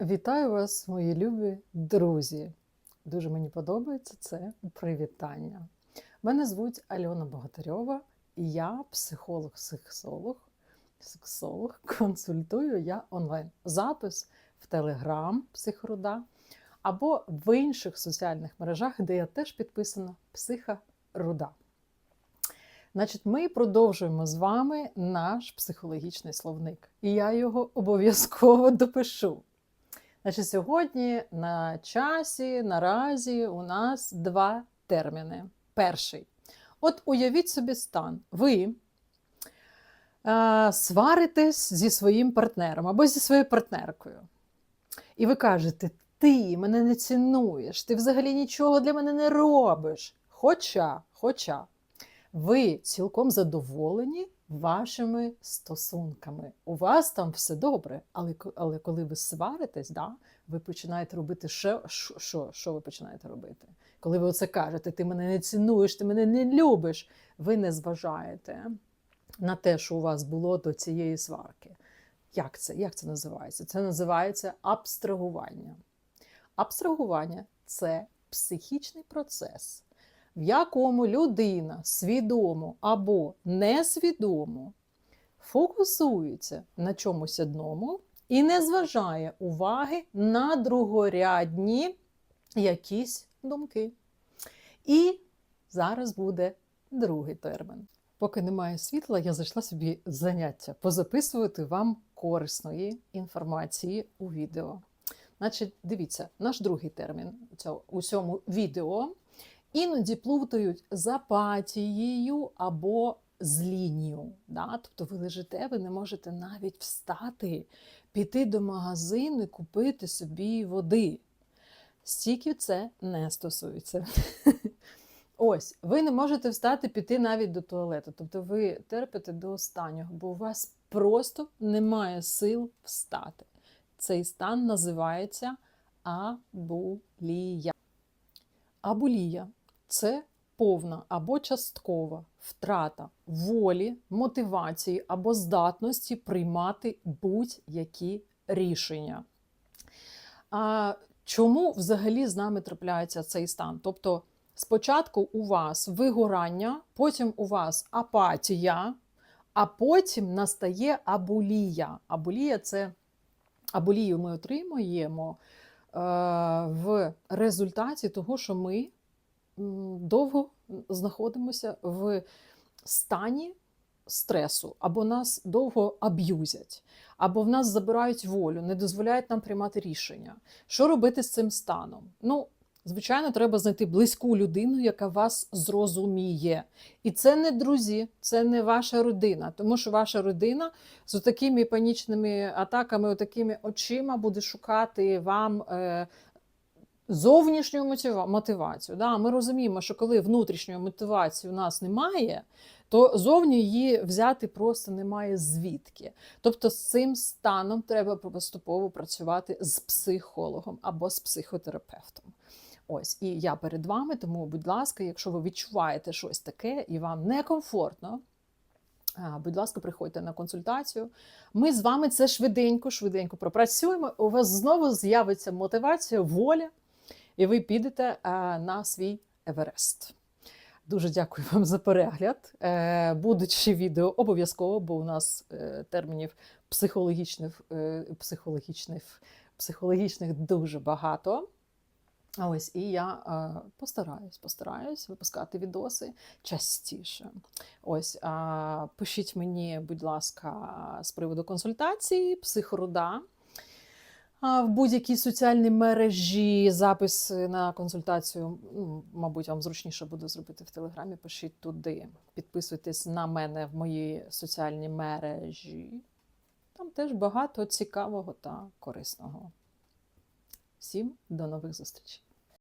Вітаю вас, мої любі друзі. Дуже мені подобається це привітання. Мене звуть Альона Богатирьова, і я психолог-сексолог. Сексолог, консультую я онлайн. Запис в Телеграм Психоруда або в інших соціальних мережах, де я теж підписана Психоруда. Значить, ми продовжуємо з вами наш психологічний словник, і я його обов'язково допишу. Значить, сьогодні на часі, наразі у нас два терміни. Перший. От уявіть собі стан. Ви е, сваритесь зі своїм партнером або зі своєю партнеркою. І ви кажете: ти мене не цінуєш, ти взагалі нічого для мене не робиш. Хоча, хоча ви цілком задоволені вашими стосунками. У вас там все добре, але, але коли ви сваритесь, да, ви починаєте робити що, що, що, ви починаєте робити? Коли ви оце кажете, ти мене не цінуєш, ти мене не любиш, ви не зважаєте на те, що у вас було до цієї сварки. Як це? Як це називається? Це називається абстрагування. Абстрагування це психічний процес, в якому людина свідомо або несвідомо фокусується на чомусь одному і не зважає уваги на другорядні якісь думки. І зараз буде другий термін. Поки немає світла, я зайшла собі заняття позаписувати вам корисної інформації у відео. Значить, дивіться, наш другий термін у цьому відео іноді плутають з апатією або з лінією. Да? Тобто ви лежите, ви не можете навіть встати, піти до магазину і купити собі води. Стільки це не стосується. Ось, ви не можете встати піти навіть до туалету. Тобто ви терпите до останнього, бо у вас просто немає сил встати. Цей стан називається абулія. Абулія це повна або часткова втрата волі, мотивації або здатності приймати будь-які рішення. А чому взагалі з нами трапляється цей стан? Тобто, спочатку у вас вигорання, потім у вас апатія, а потім настає абулія. Абулія це абулію ми отримуємо е, в результаті того, що ми довго знаходимося в стані стресу, або нас довго аб'юзять, або в нас забирають волю, не дозволяють нам приймати рішення. Що робити з цим станом? Ну, звичайно, треба знайти близьку людину, яка вас зрозуміє. І це не друзі, це не ваша родина, тому що ваша родина з такими панічними атаками, такими очима буде шукати вам. Зовнішню мотива- мотивацію. Да? Ми розуміємо, що коли внутрішньої мотивації у нас немає, то зовні її взяти просто немає звідки. Тобто з цим станом треба поступово працювати з психологом або з психотерапевтом. Ось, і я перед вами, тому, будь ласка, якщо ви відчуваєте щось таке і вам некомфортно, будь ласка, приходьте на консультацію. Ми з вами це швиденько, швиденько пропрацюємо. У вас знову з'явиться мотивація, воля, і ви підете на свій Еверест. Дуже дякую вам за перегляд. Е, Будуть ще відео обов'язково, бо у нас е, термінів психологічних, е, психологічних, психологічних дуже багато. Ось і я е, постараюсь, постараюсь випускати відоси частіше. Ось а, пишіть мені, будь ласка, з приводу консультації, психоруда. А, В будь-якій соціальній мережі запис на консультацію, ну, мабуть, вам зручніше буде зробити в Телеграмі. Пишіть туди. Підписуйтесь на мене в мої соціальні мережі. Там теж багато цікавого та корисного. Всім до нових зустрічей!